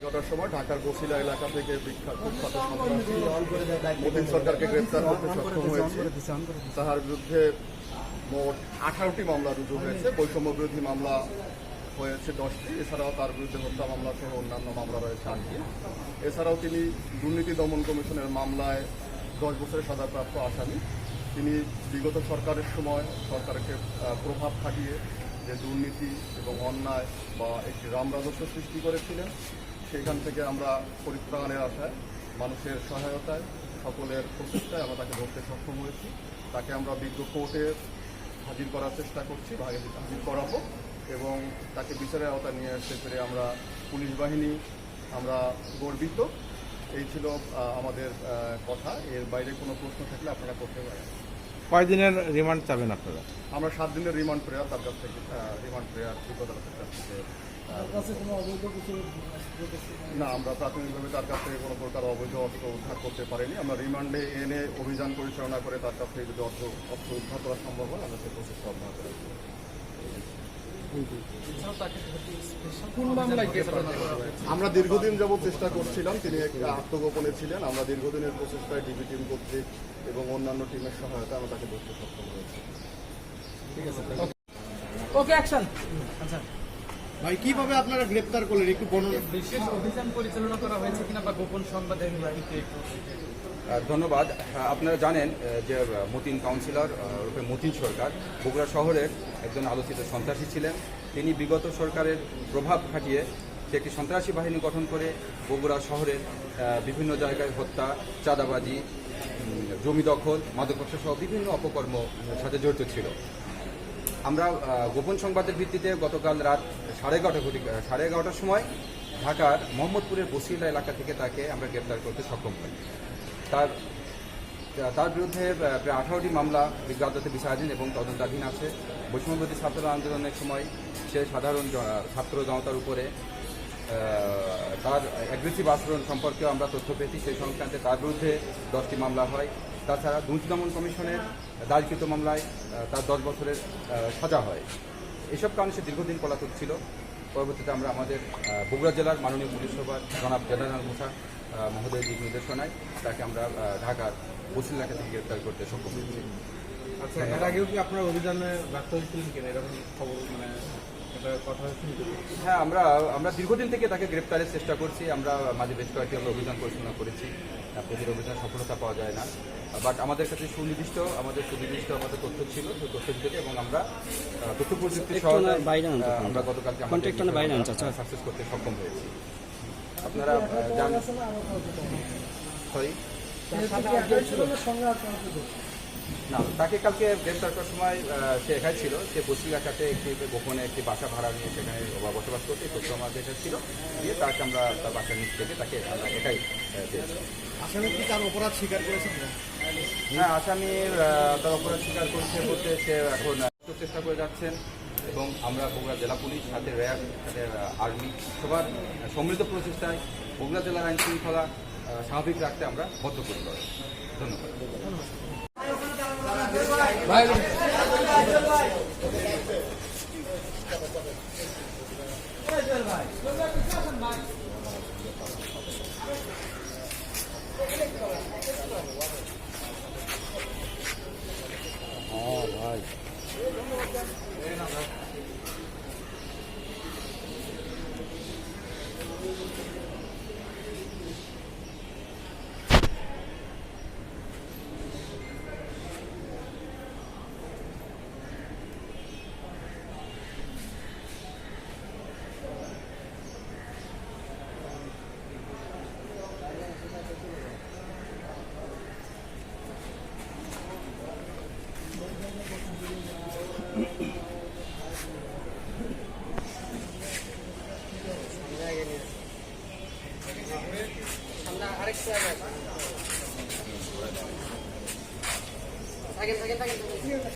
এগারোটার সময় ঢাকার বসিলা এলাকা থেকে বিখ্যাত মোদিন সরকারকে গ্রেপ্তার করতে সক্ষম হয়েছে। তাহার বিরুদ্ধে মোট আঠারোটি মামলা রুজু হয়েছে, বৈষম্য বিরোধী মামলা হয়েছে দশটি। এছাড়াও তার বিরুদ্ধে হত্যা মামলা সহ অন্যান্য মামলা রয়েছে আটটি। এছাড়াও তিনি দুর্নীতি দমন কমিশনের মামলায় দশ বছরের সাজাপ্রাপ্ত আসামি। তিনি বিগত সরকারের সময় সরকারকে প্রভাব খাটিয়ে যে দুর্নীতি এবং অন্যায় বা একটি রামরাজস্ব সৃষ্টি করেছিলেন সেখান থেকে আমরা পরিত্রাণের আশায় মানুষের সহায়তায় সকলের প্রচেষ্টায় আমরা তাকে ধরতে সক্ষম হয়েছি। তাকে আমরা বিজ্ঞ কোর্টে হাজির করার চেষ্টা করছি হাজির করাবো এবং তাকে বিচারের আওতায় নিয়ে আসতে পেরে আমরা পুলিশ বাহিনী আমরা গর্বিত। এই ছিল আমাদের কথা। এর বাইরে কোনো প্রশ্ন থাকলে আপনারা করতে পারেন। কয়দিনের রিমান্ড চাবেন আপনারা? আমরা সাত দিনের রিমান্ড প্রেয়ার তার কাছ থেকে রিমান্ড প্রেয়ার থেকে না আমরা প্রাথমিকভাবে তার কাছ থেকে কোনো প্রকার অবৈধ অস্ত্র উদ্ধার করতে পারিনি। আমরা রিমান্ডে এনে অভিযান পরিচালনা করে তার কাছ থেকে যদি অস্ত্র অস্ত্র উদ্ধার করা সম্ভব হয় আমরা সেই প্রচেষ্টা অব্যাহত রাখব। আমরা দীর্ঘদিন যাবৎ চেষ্টা করছিলাম তিনি একটা আত্মগোপনে ছিলেন। আমরা দীর্ঘদিনের প্রচেষ্টায় ডিবি টিম কর্তৃক এবং অন্যান্য টিমের সহায়তা আমরা তাকে ধরতে সক্ষম হয়েছি। ওকে অ্যাকশন ভাই কীভাবে আপনারা গ্রেপ্তার করলেন? একটু বর্ণনা বিশেষ অভিযান পরিচালনা করা হয়েছে কিনা বা গোপন সংবাদের ধন্যবাদ। হ্যাঁ, আপনারা জানেন যে মতিন কাউন্সিলর রূপে মতিন সরকার বগুড়া শহরের একজন আলোচিত সন্ত্রাসী ছিলেন। তিনি বিগত সরকারের প্রভাব খাটিয়ে সে একটি সন্ত্রাসী বাহিনী গঠন করে বগুড়া শহরের বিভিন্ন জায়গায় হত্যা চাঁদাবাজি জমি দখল মাদকাস্ত্র সহ বিভিন্ন অপকর্ম সাথে জড়িত ছিল। আমরা গোপন সংবাদের ভিত্তিতে গতকাল রাত সাড়ে এগারোটা ঘটি সাড়ে এগারোটার সময় ঢাকার মোহাম্মদপুরের বসিলা এলাকা থেকে তাকে আমরা গ্রেপ্তার করতে সক্ষম হই। তার তার বিরুদ্ধে প্রায় আঠারোটি মামলা বিজ্ঞ আদালতে বিচারাধীন এবং তদন্তাধীন আছে। বৈষম্যবিরোধী ছাত্র আন্দোলনের সময় সে সাধারণ ছাত্র জনতার উপরে তার অ্যাগ্রেসিভ আচরণ সম্পর্কেও আমরা তথ্য পেয়েছি। সেই সংক্রান্তে তার বিরুদ্ধে দশটি মামলা হয়। তাছাড়া দুর্নীতি দমন কমিশনের দায়িত্ব মামলায় তার দশ বছরের সাজা হয়। এসব কারণে সে দীর্ঘদিন পলাতক ছিল। পরবর্তীতে আমরা আমাদের বগুড়া জেলার মাননীয় পুলিশ সুপার জনাব জেনারেল মুসা আহ, মহোদয়ের দিক নির্দেশনায় তাকে আমরা ঢাকার বসিল এলাকা থেকে গ্রেপ্তার করতে সক্ষম হয়েছি। আচ্ছা এর আগেও কি আপনার অভিযানে ব্যর্থ হয়েছিলেন কিনা? এরকম খবর মানে হ্যাঁ আমরা আমরা দীর্ঘদিন থেকে তাকে গ্রেপ্তারের চেষ্টা করছি। আমরা মাঝে বেশ কয়েকটি আমরা অভিযান পরিচালনা করেছি। আহ, প্রতিটি অভিযান সফলতা পাওয়া যায় না। বাট আমাদের কাছে সুনির্দিষ্ট আমাদের সুনির্দিষ্ট আমাদের তথ্য ছিল সেই তথ্য ভিত্তিতে এবং আমরা তথ্য প্রযুক্তি আমরা গতকালকে সাকসেস করতে সক্ষম হয়েছি। আপনারা জানেন সরি না তাকে কালকে গ্রেপ্তার করার সময় সে একাই ছিল। সে বসিলাকাতে একটি গোপনে একটি বাসা ভাড়া নিয়ে সেখানে বসবাস করতে। তথ্য আমাদের ছিল। দিয়ে তাকে আমরা তার বাসার নিচ থেকে তাকে আমরা একাই আহ, পেয়েছি। আসামি কি তার অপরাধ স্বীকার করেছেন হ্যাঁ আসামি তার অপরাধ স্বীকার করছে বলতে সে এখন চেষ্টা করে যাচ্ছেন এবং আমরা বগুড়া জেলা পুলিশ সাথে র্যাব সাথে আর্মি সবার সমৃদ্ধ প্রচেষ্টায় বগুড়া জেলার আইন শৃঙ্খলা স্বাভাবিক রাখতে আমরা বদ্ধ বদ্ধপরিকর ধন্যবাদ। ভাই seven.